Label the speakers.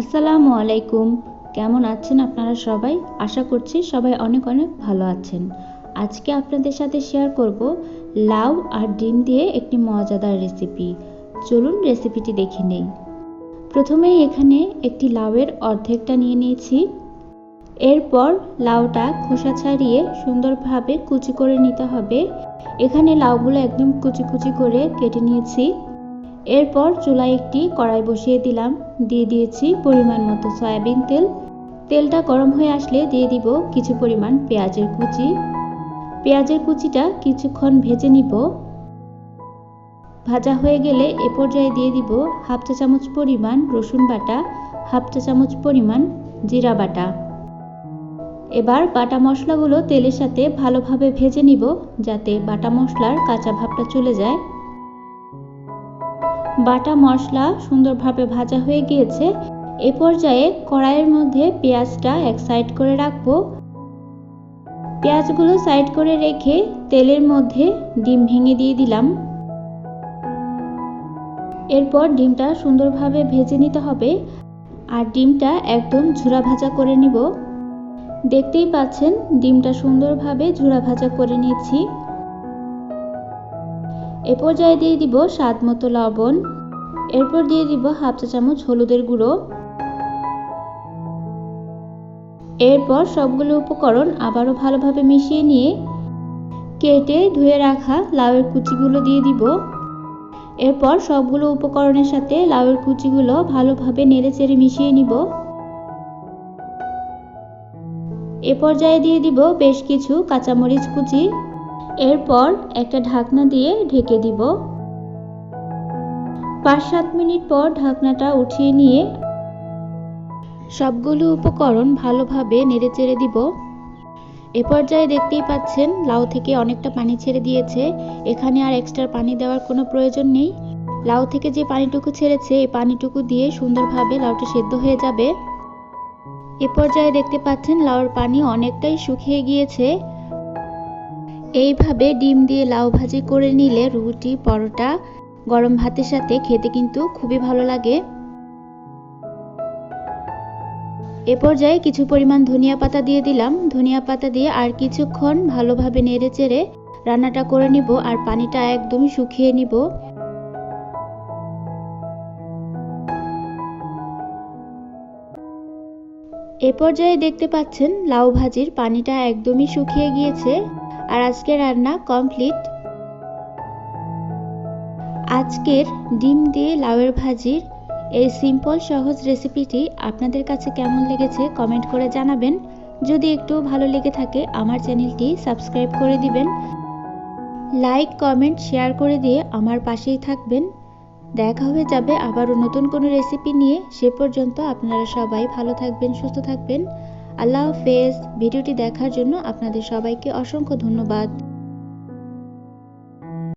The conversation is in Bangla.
Speaker 1: আসসালামু আলাইকুম। কেমন আছেন আপনারা সবাই? আশা করছি সবাই অনেক অনেক ভালো আছেন। আজকে আপনাদের সাথে শেয়ার করব লাউ আর ডিম দিয়ে একটি মজাদার রেসিপি চলুন রেসিপিটি দেখে নেই। প্রথমেই এখানে একটি লাউয়ের অর্ধেকটা নিয়ে নিয়েছি। এরপর লাউটা খোসা ছাড়িয়ে সুন্দরভাবে কুচি করে নিতে হবে। এখানে লাউগুলো একদম কুচি কুচি করে কেটে নিয়েছি। এরপর চুলায় একটি কড়াই বসিয়ে দিলাম। দিয়ে দিয়েছি পরিমাণ মতো সয়াবিন তেল। তেলটা গরম হয়ে আসলে দিয়ে দিব কিছু পরিমাণ পেঁয়াজের কুচি। পেঁয়াজের কুচিটা কিছুক্ষণ ভেজে নিব। ভাজা হয়ে গেলে এ পর্যায়ে দিয়ে দিব হাফ চা চামচ পরিমাণ রসুন বাটা, হাফ চা চামচ পরিমাণ জিরা বাটা। এবার বাটা মশলাগুলো তেলের সাথে ভালোভাবে ভেজে নিব যাতে বাটা মশলার কাঁচা ভাবটা চলে যায়। বাটা মশলা সুন্দরভাবে ভাজা হয়ে গিয়েছে। এ পর্যায়ে কড়াইয়ের মধ্যে পেঁয়াজটা এক সাইড করে রাখব। পেঁয়াজগুলো সাইড করে রেখে তেলের মধ্যে ডিম ভেঙে দিয়ে দিলাম। এরপর ডিমটা সুন্দরভাবে ভেজে নিতে হবে আর ডিমটা একদম ঝুরা ভাজা করে নিব। দেখতেই পাচ্ছেন, ডিমটা সুন্দরভাবে ঝুরা ভাজা করে নিয়েছি। এ পর্যায়ে দিয়ে দিব স্বাদ মতো লবণ। এরপর দিয়ে দিব হাফ চা চামচ হলুদের গুঁড়ো। এরপর সবগুলো উপকরণ আবারও ভালোভাবে মিশিয়ে নিয়ে কেটে ধুয়ে রাখা লাউয়ের কুচিগুলো দিয়ে দিব। এরপর সবগুলো উপকরণের সাথে লাউয়ের কুচিগুলো ভালোভাবে নেড়ে চেড়ে মিশিয়ে নিব। এ পর্যায়ে দিয়ে দিব বেশ কিছু কাঁচামরিচ কুচি। এরপর একটা ঢাকনা দিয়ে ঢেকে দিব। পাঁচ সাত মিনিট পর ঢাকনাটা উঠিয়ে নিয়ে সবগুলো উপকরণ ভালোভাবে নেড়ে চেড়ে দিব। এ পর্যায়ে দেখতেই পাচ্ছেন, লাউ থেকে অনেকটা পানি ছেড়ে দিয়েছে। এখানে আর এক্সট্রা পানি দেওয়ার কোনো প্রয়োজন নেই। লাউ থেকে যে পানিটুকু ছেড়েছে, এই পানিটুকু দিয়ে সুন্দরভাবে লাউটা সেদ্ধ হয়ে যাবে। এ পর্যায়ে দেখতে পাচ্ছেন, লাউর পানি অনেকটাই শুকিয়ে গিয়েছে। এইভাবে ডিম দিয়ে লাউ ভাজি করে নিলে রুটি, পরোটা গরম ভাতের সাথে খেতে কিন্তু খুবই ভালো লাগে। এ পর্যায়ে কিছু পরিমাণ ধনিয়া পাতা দিয়ে দিলাম। ধনিয়া পাতা দিয়ে আর কিছুক্ষণ ভালোভাবে নেড়ে চেড়ে রান্নাটা করে নিব আর পানিটা একদমই শুকিয়ে নিব। এ পর্যায়ে দেখতে পাচ্ছেন, লাউ ভাজির পানিটা একদমই শুকিয়ে গিয়েছে। আর আজকে রান্না কমপ্লিট আজকের ডিম দিয়ে লাউয়ের ভাজির এই সিম্পল সহজ রেসিপিটি আপনাদের কাছে কেমন লেগেছে কমেন্ট করে জানাবেন। যদি একটু ভালো লেগে থাকে, আমার চ্যানেলটি সাবস্ক্রাইব করে দিবেন। লাইক কমেন্ট শেয়ার করে দিয়ে আমার পাশেই থাকবেন। দেখা হয়ে যাবে আবারও নতুন কোনো রেসিপি নিয়ে। সে পর্যন্ত আপনারা সবাই ভালো থাকবেন, সুস্থ থাকবেন। আল্লাহ হাফেজ। ভিডিওটি দেখার জন্য আপনাদের সবাইকে অসংখ্য ধন্যবাদ।